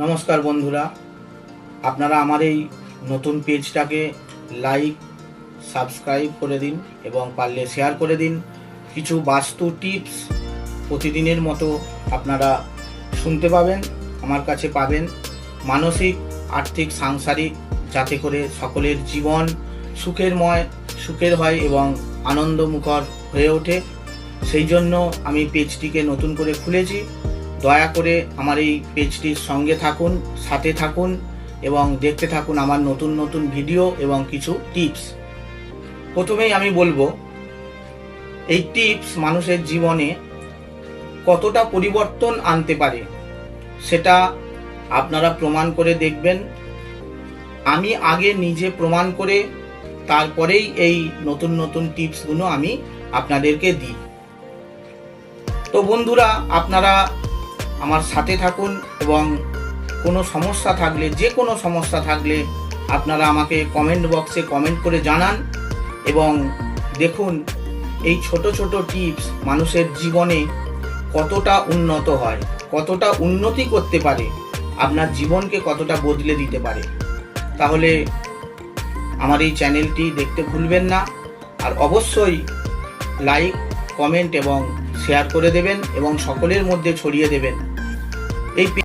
নমস্কার বন্ধুরা। আপনারা আমার এই নতুন পেজটাকে লাইক সাবস্ক্রাইব করে দিন এবং পারলে শেয়ার করে দিন। কিছু বাস্তু টিপস প্রতিদিনের মতো আপনারা শুনতে পাবেন, আমার কাছে পাবেন। মানসিক, আর্থিক, সাংসারিক, যাতে করে সকলের জীবন সুখেরময়, সুখের হয় এবং আনন্দমুখর হয়ে ওঠে। সেই জন্য আমি পেজটিকে নতুন করে খুলেছি। দয়া করে আমার এই পেজটির সঙ্গে থাকুন, সাথে থাকুন এবং দেখতে থাকুন আমার নতুন নতুন ভিডিও এবং কিছু টিপস। প্রথমেই আমি বলব, এই টিপস মানুষের জীবনে কতটা পরিবর্তন আনতে পারে সেটা আপনারা প্রমাণ করে দেখবেন। আমি আগে নিজে প্রমাণ করে তারপরেই এই নতুন নতুন টিপসগুলো আমি আপনাদেরকে দিই। তো বন্ধুরা, আপনারা আমার সাথে থাকুন এবং কোনো সমস্যা থাকলে, যে কোনো সমস্যা থাকলে আপনারা আমাকে কমেন্ট বক্সে কমেন্ট করে জানান এবং দেখুন এই ছোট ছোট টিপস মানুষের জীবনে কতটা উন্নত হয়, কতটা উন্নতি করতে পারে, আপনার জীবনকে কতটা বদলে দিতে পারে। তাহলে আমার এই চ্যানেলটি দেখতে ভুলবেন না। আর অবশ্যই লাইক কমেন্ট এবং শেয়ার করে দেবেন এবং সকলের মধ্যে ছড়িয়ে দেবেন। এই